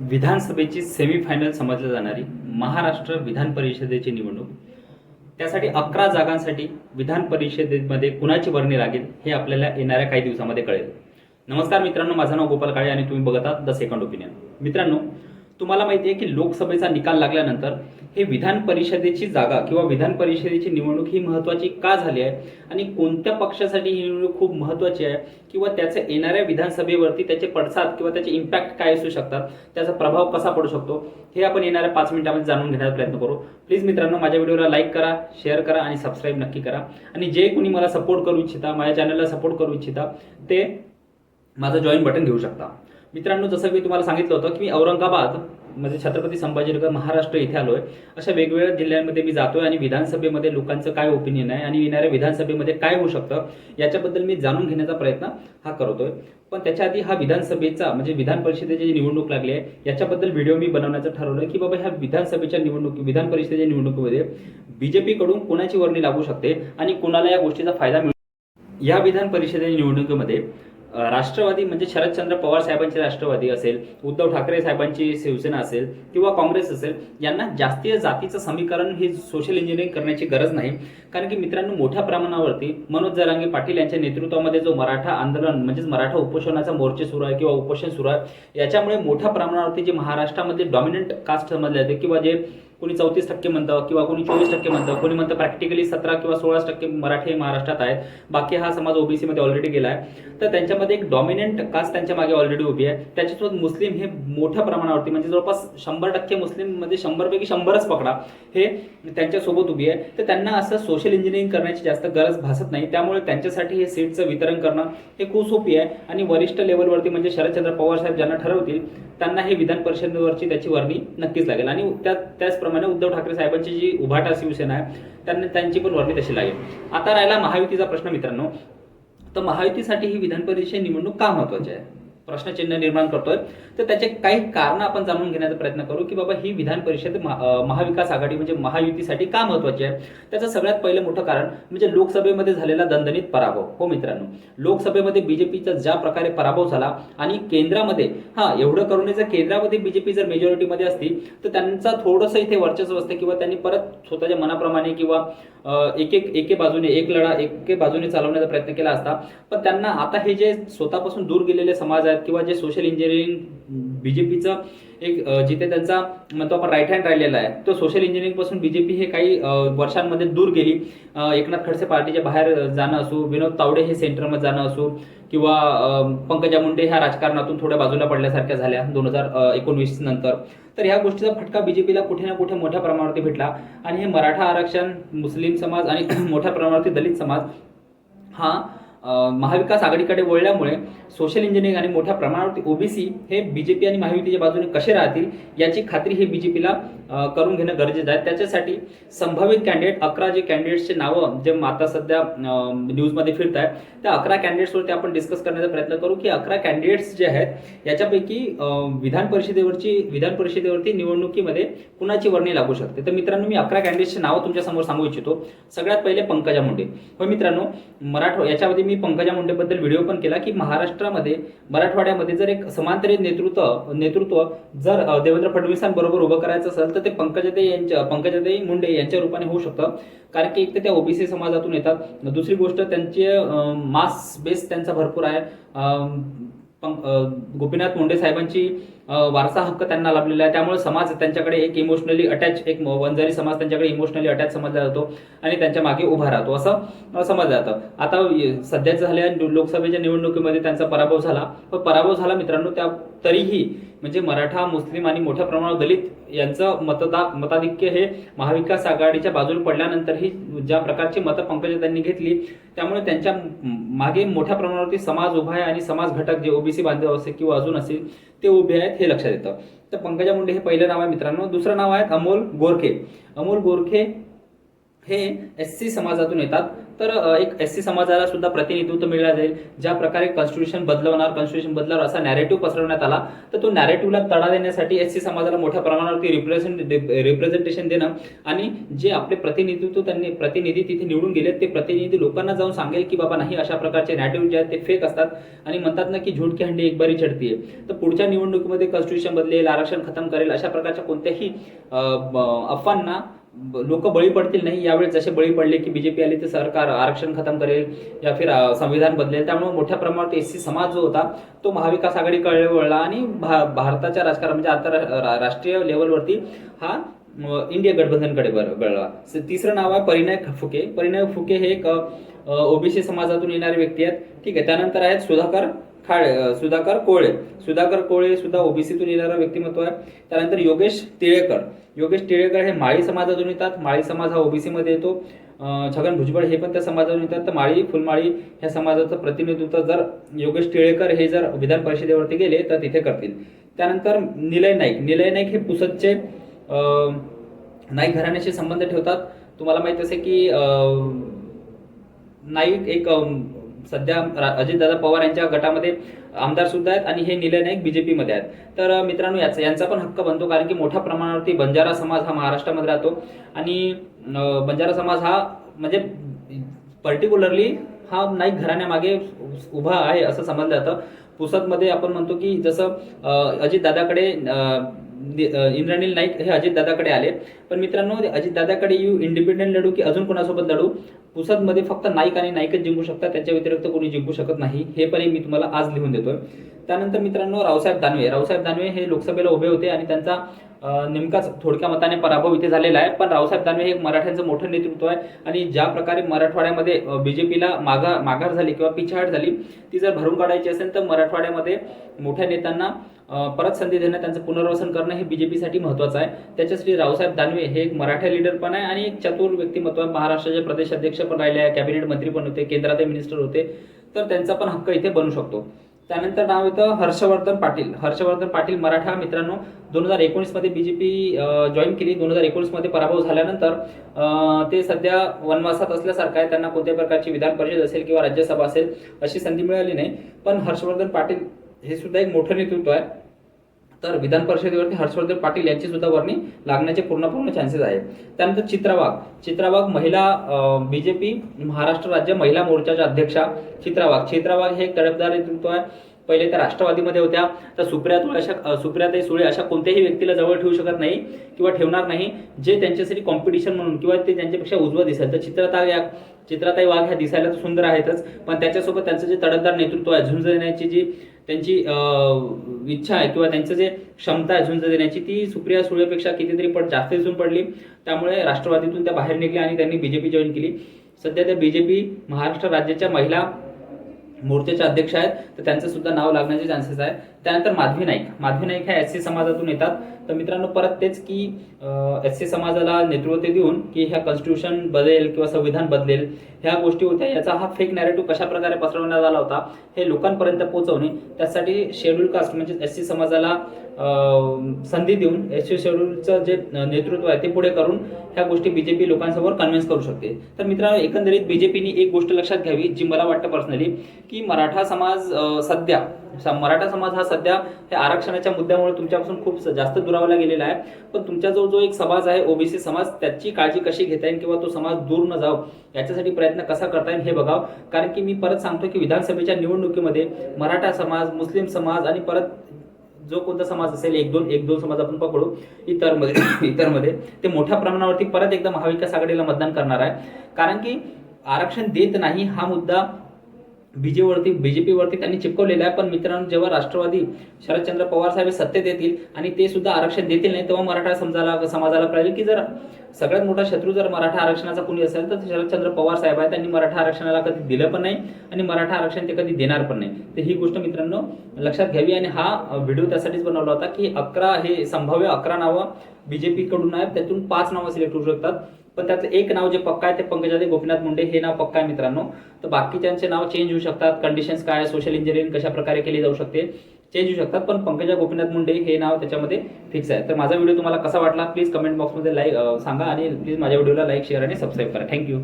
विधानसभेची सेमीफायनल समजली जाणारी महाराष्ट्र विधान परिषदेची निवडणूक. त्यासाठी अकरा जागांसाठी विधान परिषदेमध्ये कुणाची वर्णी लागेल हे आपल्याला येणाऱ्या काही दिवसामध्ये कळेल. नमस्कार मित्रांनो माझं नाव गोपाल काळे आणि तुम्ही बघत आहात द सेकंड ओपिनियन मित्रांनो तुम्हाला माहिती आहे की लोकसभेचा निकाल लागल्यानंतर हे विधान परिषदेची जागा किंवा विधान परिषदेची निवडणूक ही महत्त्वाची का झाली आहे? आणि कोणत्या पक्षासाठी ही निवडणूक खूप महत्त्वाची आहे? किंवा त्याचे येणाऱ्या विधानसभेवरती त्याचे पडसाद किंवा त्याचे इम्पॅक्ट काय असू शकतात? त्याचा प्रभाव कसा पडू शकतो? हे आपण येणाऱ्या पाच मिनिटामध्ये जाणून घेण्याचा प्रयत्न करू. प्लीज मित्रांनो माझ्या व्हिडिओला लाईक करा शेअर करा आणि सबस्क्राईब नक्की करा. आणि जे कोणी मला सपोर्ट करू इच्छिता माझ्या चॅनलला सपोर्ट करू इच्छिता ते माझं जॉईन बटन घेऊ शकता. मित्रांनो जसं मी तुम्हाला सांगितलं होतं की मी औरंगाबाद म्हणजे छत्रपती संभाजीनगर महाराष्ट्र इथे आलोय. अशा वेगवेगळ्या जिल्ह्यांमध्ये मी जातोय आणि विधानसभेमध्ये लोकांचं काय ओपिनियन आहे आणि येणाऱ्या विधानसभेमध्ये काय होऊ शकतं याच्याबद्दल मी जाणून घेण्याचा प्रयत्न हा करतोय. पण त्याच्या आधी हा विधानसभेचा म्हणजे विधान परिषदेची जी निवडणूक लागली आहे याच्याबद्दल व्हिडिओ मी बनवण्याचं ठरवलं की बाबा ह्या विधानसभेच्या निवडणुकी विधान परिषदेच्या निवडणुकीमध्ये बीजेपी कडून कोणाची वर्णी लागू शकते आणि कोणाला या गोष्टीचा फायदा मिळू या विधान परिषदेच्या निवडणुकीमध्ये राष्ट्रवादी म्हणजे शरदचंद्र पवार साहेबांची राष्ट्रवादी असेल उद्धव ठाकरे साहेबांची शिवसेना असेल किंवा काँग्रेस असेल यांना जास्तीय जातीचं समीकरण हे सोशल इंजिनिअरिंग करण्याची गरज नाही. कारण की मित्रांनो मोठ्या प्रमाणावरती मनोज जरांगे पाटील यांच्या नेतृत्वामध्ये जो मराठा आंदोलन म्हणजेच मराठा उपोषणाचा मोर्चे सुरू आहे किंवा उपोषण सुरू आहे याच्यामुळे मोठ्या प्रमाणावरती जे महाराष्ट्रामध्ये डॉमिनंट कास्ट समजले जाते किंवा जे कोणी चौतीस टक्के म्हणतं किंवा कोणी चोवीस टक्के म्हणतं कोणी म्हणतं प्रॅक्टिकली सतरा किंवा सोळा टक्के मराठी महाराष्ट्रात आहेत. बाकी हा समाज ओबीसीमध्ये ऑलरेडी गेला आहे तर त्यांच्यामध्ये एक डॉमिनंट कास्ट त्यांच्या मागे ऑलरेडी उभी आहे. त्याच्यासोबत मुस्लिम हे मोठ्या प्रमाणावरती म्हणजे जवळपास शंभर टक्के मुस्लिम म्हणजे शंभरपैकी शंभरच पकडा हे त्यांच्यासोबत उभी आहे. तर त्यांना असं सोशल इंजिनिअरिंग करण्याची जास्त गरज भासत नाही. त्यामुळे त्यांच्यासाठी हे सीटचं वितरण करणं हे खूप सोपी आहे. आणि वरिष्ठ लेवलवरती म्हणजे शरदचंद्र पवार साहेब ज्यांना ठरवतील त्यांना हे विधान परिषदेवरची त्याची वर्णी नक्कीच लागेल. आणि त्या त्याचप्रमाणे उद्धव ठाकरे साहेबांची जी उभाटा शिवसेना आहे त्यांना त्यांची पण वर्णी तशी लागेल. आता राहिला महायुतीचा प्रश्न मित्रांनो. तर महायुतीसाठी ही विधान परिषद निवडणूक का महत्वाची आहे? प्रश्नचिन्ह निर्माण करतोय. तर त्याचे काही कारण आपण जाणून घेण्याचा प्रयत्न करू की बाबा ही विधान परिषद महा- महाविकास आघाडी म्हणजे महायुतीसाठी का महत्वाची आहे? त्याचं सगळ्यात पहिलं मोठं कारण म्हणजे लोकसभेमध्ये झालेला दणदणीत पराभव. हो मित्रांनो लोकसभेमध्ये बीजेपीचा ज्या प्रकारे पराभव झाला आणि केंद्रामध्ये हा एवढं करून जर केंद्रामध्ये बीजेपी जर मेजॉरिटीमध्ये असती तर त्यांचा थोडंसं इथे वर्चस्व असतं किंवा त्यांनी परत स्वतःच्या मनाप्रमाणे किंवा एक एक एके बाजूने एक लढा एके बाजूने चालवण्याचा प्रयत्न केला असता. पण त्यांना आता हे जे स्वतःपासून दूर गेलेले समाज आहेत किंवा जे सोशल इंजिनिअरिंग बीजेपीचं एक जिथे त्यांचा म्हणतो आपण राईट हँड राहिलेला आहे तो सोशल इंजिनिअरिंगपासून बी जे बीजेपी हे काही वर्षांमध्ये दूर गेली. एकनाथ खडसे पार्टीच्या बाहेर जाणं असो विनोद तावडे हे सेंटरमध्ये जाणं असो किंवा पंकजा मुंडे ह्या राजकारणातून थोड्या बाजूला पडल्यासारख्या झाल्या दोन हजार एकोणवीस नंतर. तर ह्या गोष्टीचा फटका बीजेपीला कुठे ना कुठे मोठ्या प्रमाणावरती भेटला. आणि हे मराठा आरक्षण मुस्लिम समाज आणि मोठ्या प्रमाणावरती दलित समाज हा महाविकास आघाडीकडे वळल्यामुळे सोशल इंजिनिअरिंग आणि मोठ्या प्रमाणावरती ओबीसी हे बीजेपी आणि महायुतीच्या बाजूने कसे राहतील याची खात्री हे बीजेपीला करून घेणं गरजेचं आहे. त्याच्यासाठी संभावित कॅन्डिडेट अकरा जे कॅन्डिडेट्सचे नावं जे आता सध्या न्यूजमध्ये फिरत आहेत त्या अकरा कॅन्डिडेट्सवरती आपण डिस्कस करण्याचा प्रयत्न करू की अकरा कॅन्डिडेट्स जे आहेत याच्यापैकी विधान परिषदेवरची विधान परिषदेवरती निवडणुकीमध्ये कुणाची वर्णी लागू शकते? तर मित्रांनो मी अकरा कॅन्डिडेट्सचे नावं तुमच्यासमोर सांगू इच्छितो. सगळ्यात पहिले पंकजा मुंडे. हो मित्रांनो मराठवा याच्यामध्ये मी मी पंकजा मुंडेबद्दल व्हिडिओ पण केला की महाराष्ट्रामध्ये मराठवाड्यामध्ये जर एक समांतरित नेतृत्व नेतृत्व जर देवेंद्र फडणवीसांबरोबर उभं करायचं असेल तर ते पंकजाताई यांच्या पंकजाताई मुंडे यांच्या रूपाने होऊ शकतं. कारण की एक तर त्या ओबीसी समाजातून येतात. दुसरी गोष्ट त्यांचे मास बेस त्यांचा भरपूर आहे. गोपीनाथ मुंडे साहेबांची वारसा हक्क त्यांना लाभलेला आहे. त्यामुळे समाज त्यांच्याकडे एक इमोशनली अटॅच एक वंजारी समाज त्यांच्याकडे इमोशनली अटॅच समजला जातो आणि त्यांच्या मागे उभा राहतो. असं समजलं जातं. आता य- सध्या झालेल्या लोकसभेच्या निवडणुकीमध्ये त्यांचा पराभव झाला. पण पराभव झाला मित्रांनो त्या तरीही म्हणजे मराठा मुस्लिम आणि मोठ्या प्रमाणावर दलित यांचं मतदा मताधिक्य हे महाविकास आघाडीच्या बाजूला पडल्यानंतरही ज्या प्रकारची मतं पंकजा त्यांनी घेतली त्यामुळे त्यांच्या मागे मोठ्या प्रमाणावरती समाज उभा आहे आणि समाज घटक जे ओबीसी बांधव असेल किंवा अजून असेल ते उभे आहेत हे लक्षात येतं. तर पंकजा मुंडे हे पहिलं नाव आहे मित्रांनो. दुसरं नाव आहे अमोल गोरखे. अमोल गोरखे हे एस सी समाजातून येतात. तर एक एस सी समाजाला सुद्धा प्रतिनिधित्व मिळालं जाईल. ज्या प्रकारे कॉन्स्टिट्यूशन बदलवणार कॉन्स्टिट्यूशन बदलणार असा नॅरेटिव्ह पसरवण्यात आला तर तो नॅरेटिव्हला तडा देण्यासाठी एस सी समाजाला मोठ्या प्रमाणावरती रिप्रेझेंट रिप्रेझेंटेशन देणं आणि जे आपले प्रतिनिधित्व त्यांनी प्रतिनिधी तिथे निवडून गेले ते प्रतिनिधी लोकांना जाऊन सांगेल की बाबा नाही अशा प्रकारचे नॅरेटिव्ह जे आहेत ते फेक असतात आणि म्हणतात ना की झूठ की हंडी एक बारी चढतीये. तर पुढच्या निवडणुकीमध्ये कॉन्स्टिट्यूशन बदलेल आरक्षण खतम करेल अशा प्रकारच्या कोणत्याही अफवांना लोक बळी पडतील नाही यावेळेस जसे बळी पडले की बीजेपी आली तर सरकार आरक्षण खतम करेल या फिर संविधान बदलेल. त्यामुळे मोठ्या प्रमाणात एस सी समाज जो होता तो महाविकास आघाडी कळले वळला आणि भा- भारताच्या राजकारण म्हणजे आंतरराष्ट्रीय राष्ट्रीय लेवलवरती हा इंडिया गठबंधनकडे बर- गळला तिसरं नाव आहे परिणय फुके. परिणय फुके हे एक ओबीसी समाजातून येणारे व्यक्ती आहेत. ठीक आहे. त्यानंतर आहेत सुधाकर खाळे सुधाकर कोळे. सुधाकर कोळे सुद्धा ओबीसीतून येणारा व्यक्तिमत्व आहे. त्यानंतर योगेश टिळेकर. योगेश टिळेकर हे माळी समाजातून येतात. माळी समाज हा ओबीसीमध्ये येतो. छगन भुजबळ हे पण त्या समाजातून येतात. तर माळी फुलमाळी ह्या समाजाचं प्रतिनिधित्व जर योगेश टिळेकर हे जर विधान परिषदेवरती गेले तर तिथे करतील. त्यानंतर निलय नाईक. निलय नाईक हे पुसदचे नाईक घराण्याशी संबंध ठेवतात. तुम्हाला माहीत असे की नाईक एक सध्या अजितदादा पवार यांच्या गटामध्ये आमदार सुद्धा आहेत आणि हे निलय नाईक बीजेपीमध्ये आहेत. तर मित्रांनो याचा यांचा पण हक्क बनतो कारण की मोठ्या प्रमाणावरती बंजारा समाज हा महाराष्ट्रामध्ये राहतो. आणि बंजारा समाज हा म्हणजे पर्टिक्युलरली हा नाईक घराण्यामागे उभा आहे असं समजलं जातं. पुसदमध्ये आपण म्हणतो की जसं अजितदादाकडे अ, इंद्रनील नाईक हे अजितदादाकडे आले. पण मित्रांनो अजितदादाकडे येऊ इंडिपेंडेंट लढू की अजून कोणासोबत लढू? पुसदमध्ये फक्त नाईक आणि नाईकच जिंकू शकतात त्याच्या व्यतिरिक्त कोणी जिंकू शकत नाही हे पण मी तुम्हाला आज लिहून देतोय. त्यानंतर मित्रांनो रावसाहेब दानवे. रावसाहेब दानवे हे लोकसभेला उभे होते आणि त्यांचा नेमकाच थोडक्या मताने पराभव इथे झालेला आहे. पण रावसाहेब दानवे हे मराठ्यांचं मोठं नेतृत्व आहे आणि ज्या प्रकारे मराठवाड्यामध्ये बीजेपीला मागा माघार झाली किंवा पिछाहाट झाली ती जर भरून काढायची असेल तर मराठवाड्यामध्ये मोठ्या नेत्यांना परत संधी देणं त्यांचं पुनर्वसन करणं हे बीजेपीसाठी महत्त्वाचं आहे. त्याच्यासाठी रावसाहेब दानवे हे एक मराठा लीडर पण आहे आणि एक चतुर व्यक्तिमत्व आहे. महाराष्ट्राचे प्रदेश अध्यक्ष पण राहिले आहे कॅबिनेट मंत्री पण होते केंद्राचे मिनिस्टर होते. तर त्यांचा पण हक्क इथे बनू शकतो. त्यानंतर नाव येतं हर्षवर्धन पाटील. हर्षवर्धन पाटील मराठा मित्रांनो दोन हजार एकोणीसमध्ये बी जे पी जॉईन केली. दोन हजार एकोणीसमध्ये पराभव झाल्यानंतर ते सध्या वनवासात असल्यासारखं आहे. त्यांना कोणत्याही प्रकारची विधान परिषद असेल किंवा राज्यसभा असेल अशी संधी मिळाली नाही. पण हर्षवर्धन पाटील हे सुद्धा एक मोठं नेतृत्व आहे. तर विधान परिषदेवरती हर्षवर्धन पाटील यांची सुद्धा वर्णी लागण्याचे पूर्ण पूर्ण चान्सेस आहेत. त्यानंतर चित्राबाग. चित्राबाग महिला बीजेपी महाराष्ट्र राज्य महिला मोर्चाच्या अध्यक्षा चित्राबाग. चित्राबाग हे एक तडफदार नेतृत्व आहे. पहिले त्या राष्ट्रवादीमध्ये होत्या तर सुप्रिया तुळे अशा सुप्रियाताई सुळे अशा कोणत्याही व्यक्तीला जवळ ठेवू शकत नाही किंवा ठेवणार नाही जे त्यांच्यासाठी कॉम्पिटिशन म्हणून किंवा ते त्यांच्यापेक्षा उजवं दिसेल. तर चित्रता या चित्राताई वाघ ह्या दिसायला तर सुंदर आहेतच पण त्याच्यासोबत त्यांचं जे तडकदार नेतृत्व आहे झुंज देण्याची जी त्यांची इच्छा आहे किंवा त्यांचं जे क्षमता आहे झुंज देण्याची ती सुप्रिया सुळेपेक्षा कितीतरी पट जास्त दिसून पडली. त्यामुळे राष्ट्रवादीतून त्या बाहेर निघल्या आणि त्यांनी बीजेपी जॉईन केली. सध्या त्या बीजेपी महाराष्ट्र राज्याच्या महिला मोर्चाच्या अध्यक्ष आहेत तर त्यांचं सुद्धा नाव लागण्याचे चान्सेस आहे त्यानंतर माधवी नाईक. माधवी नाईक ह्या एस सी समाजातून येतात. तर मित्रांनो परत तेच की एस सी समाजाला नेतृत्व देऊन की ह्या कॉन्स्टिट्यूशन बदलेल किंवा संविधान बदलेल ह्या गोष्टी होत्या. याचा हा फेक नॅरेटिव्ह कशा प्रकारे पसरवण्यात आला होता हे लोकांपर्यंत पोहोचवणे त्यासाठी शेड्यूल कास्ट म्हणजे एस सी समाजाला संधी देऊन एस सी शेड्यूलचं जे नेतृत्व आहे ते पुढे करून ह्या गोष्टी बीजेपी लोकांसमोर कन्व्हिन्स करू शकते. तर मित्रांनो एकंदरीत बीजेपीने एक गोष्ट लक्षात घ्यावी जी मला वाटतं पर्सनली की मराठा समाज सध्या स- मराठा समाज हा सध्या हे आरक्षणाच्या मुद्द्यामुळे तुमच्यापासून खूप जास्त दूर दुरावला गेलेला आहे. पण तुमचा जो जो एक समाज आहे ओबीसी समाज त्याची काळजी कशी घेता येईल किंवा तो समाज दूर न जाव याच्यासाठी प्रयत्न कसा करता येईल हे बघावं. कारण की मी परत सांगतो की विधानसभेच्या निवडणुकीमध्ये मराठा समाज मुस्लिम समाज आणि परत जो कोणता समाज असेल एक दोन एक दोन समाज आपण पकडू इतरमध्ये इतरमध्ये ते मोठ्या प्रमाणावरती परत एकदा महाविकास आघाडीला मतदान करणार आहे. कारण की आरक्षण देत नाही हा मुद्दा बीजेवरती पीवरती त्यांनी चिपकवलेलं आहे. पण मित्रांनो जेव्हा राष्ट्रवादी शरदचंद्र पवार साहेब हे सत्तेत येतील आणि ते सुद्धा आरक्षण देतील नाही तेव्हा मराठा समजाला समाजाला कळेल की जर सगळ्यात मोठा शत्रू जर मराठा आरक्षणाचा कोणी असेल तर शरदचंद्र पवार साहेब आहे त्यांनी मराठा आरक्षणाला कधी दिलं पण नाही आणि मराठा आरक्षण ते कधी देणार पण नाही. तर ही गोष्ट मित्रांनो लक्षात घ्यावी. आणि हा व्हिडिओ त्यासाठीच बनवला होता की अकरा हे संभाव्य अकरा नावं बी जे पीकडून आहेत. त्यातून पाच नावं सिलेक्ट होऊ शकतात. पण त्यातलं एक नाव जे पक्का आहे ते पंकजादी गोपीनाथ मुंडे हे नाव पक्का आहे मित्रांनो. तर बाकीच्यांचे नाव चेंज होऊ शकतात. कंडिशन्स काय सोशल इंजिनिअरिंग कशा प्रकारे केली जाऊ शकते चेंज होऊ शकतात. पण पंकजा गोपीनाथ मुंडे हे नाव त्याच्यामध्ये फिक्स आहे. तर माझा व्हिडिओ तुम्हाला कसा वाटला प्लीज कमेंट बॉक्समध्ये लाईक सांगा आणि प्लीज माझ्या व्हिडिओला लाईक शेअर आणि सबस्क्राईब करा. Thank you